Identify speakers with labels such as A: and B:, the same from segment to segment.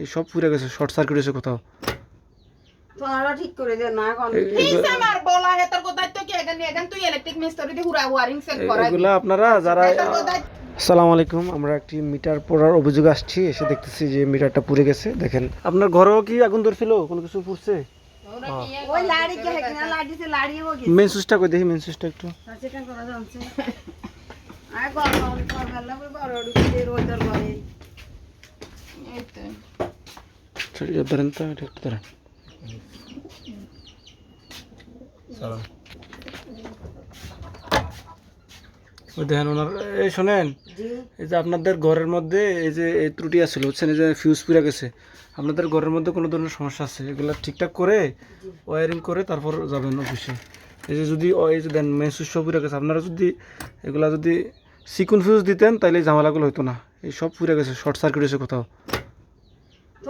A: এই সব পুড়ে গেছে শর্ট সার্কিট হয়েছে কোথাও। আপনারা যারা সালাম আলাইকুম আমরা একটি মিটার পোড়ার অভিযোগ আসছি এসে দেখতেছি যে মিটারটা পুড়ে গেছে। দেখেন আপনার ঘরেও কি আগুন ধরছিল? কোনো কিছু পুড়ছে?
B: ওই
A: মেন সুইচটা কই? দেখি মেন সুইচটা একটু। ধরেন তো এটা একটু ধরেন দেখেন ওনার এই শোনেন এই যে আপনাদের ঘরের মধ্যে এই যে এই ত্রুটি আছিল বুঝছেন এই যে ফিউজ পুড়ে গেছে আপনাদের ঘরের মধ্যে কোনো ধরনের সমস্যা আছে? এগুলো ঠিকঠাক করে ওয়ারিং করে তারপর যাবেন অফিসে এই যে যদি এই যে দেন মেন সুইচ সব পুড়ে গেছে আপনারা যদি এগুলা যদি সিকুন ফিউজ দিতেন তাহলে এই ঝামেলাগুলো হতো না। এই সব পুড়ে গেছে শর্ট সার্কিট হয়েছে কোথাও।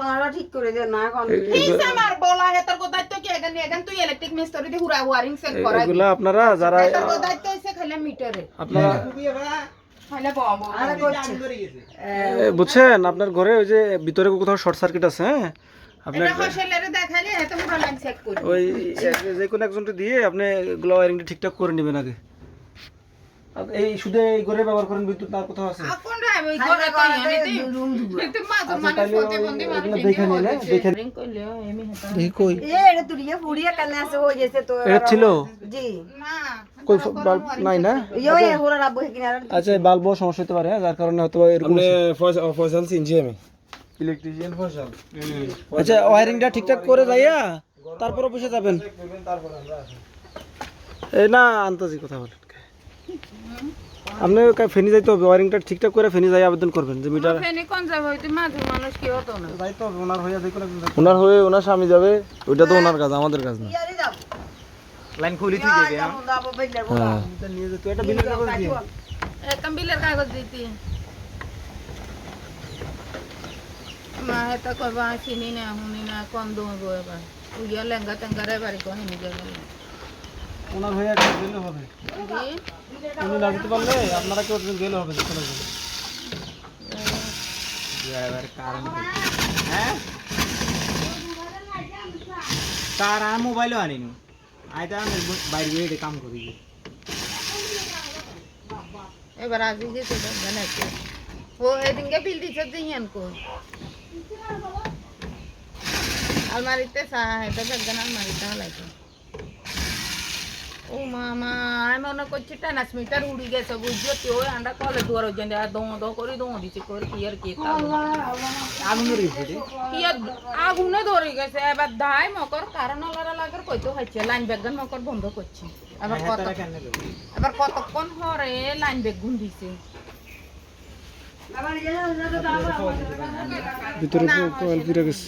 B: তোরা ঠিক করে দে না কোন।
A: এ- এগুলা-
C: বলা হে তোর কোথায় তো কি? এখানে এখান তুই ইলেকট্রিক মিস্ত্রি দিয়ে হুরা ওয়ারিং সেট
A: এ-
C: করাই।
A: এগুলা আপনারা যারা
C: তোর কোথায় তো এসে খালি মিটারে
A: আপনারা বুঝছেন? আপনার ঘরে ওই যে ভিতরে কোথাও শর্ট সার্কিট আছে হ্যাঁ? আপনার
C: করি।
A: ওই যে কোনো একজনকে দিয়ে আপনি এগুলো ওয়ারিংটা ঠিকঠাক করে নেবেন আগে। এই শুধু এই ঘরে ব্যবহার করেন বিদ্যুৎ আর কোথাও আছে? আচ্ছা,
B: আছে
A: বাল্ব
B: ইয়ো হোরা রাবো কিনারে
A: আচ্ছা বাল্ব সমস্যা হতে পারে হ্যাঁ, যার কারণে হয়তো এরকম
D: ফয়সাল চিনছি আমি ইলেকট্রিশিয়ান ফয়সাল।
A: আচ্ছা ওয়ারিংটা ঠিকঠাক করে যাইয়া তারপর অফিসে যাবেন।
D: তারপর আমরা
A: এই না আন্তাজি কথা বলেন। আপনি ফেনি যাইতে হবে ওয়ারিংটা ঠিকঠাক করে ফেনি যাই আবেদন করবেন যে মিটার
C: ফেনি কোন যাবে হইতে মাঝে মানুষ কি হতো না।
A: যাইতে হবে ওনার হইয়া দেখুন একজন
D: ওনার হয়ে ওনার স্বামী যাবে ওইটা তো ওনার কাজ আমাদের কাজ না। লাইন খুলি
B: ইয়া যাব যাব বেলে
A: নিয়ে যেতে এটা বিলের কাগজ দিয়ে।
C: একদম বিলের কাগজ দিতি। মা হেতা কবা চিনি না শুনি না কোন কম দৌড়ব এবার? উইয়া লেঙ্গা টেঙ্গারে বাড়ি কো হেনি যাবে?
A: ওনার হয়ে একটা গেলে হবে।
C: দি
A: উনি না দিতে পারলে আপনারা কেউ একজন গেলে হবে দেখুন একজন
D: তার আর মোবাইলও আনিনি। আইতা আমি বাইরে গিয়ে কাম করি।
C: এবার আজি গেছে জানা কি ও এদিনকে বিল দিছে দিয়ান কো। আলমারিতে সা এটা দেখবেন, আলমারিতে হলাইছে ও মামা আমি মনে করছি টানাস মিটার উড়ি গেছে বুঝছ? তুই ওই আন্ডা কলে দুয়ার ওই জেন্ডা দৌ দৌ করে দৌ দিছে করে কি আর কি
D: গেছে
C: আর আগুনে ধরে গেছে এবার দাই মকর কারণ লাগার কইতে হচ্ছে লাইন ব্যাগন মকর বন্ধ করছে। এবার কত এবার কতক্ষণ হরে লাইন ব্যাগ গুন্দিছে
B: আবার ইয়া না তো
A: ভিতরে গেছে।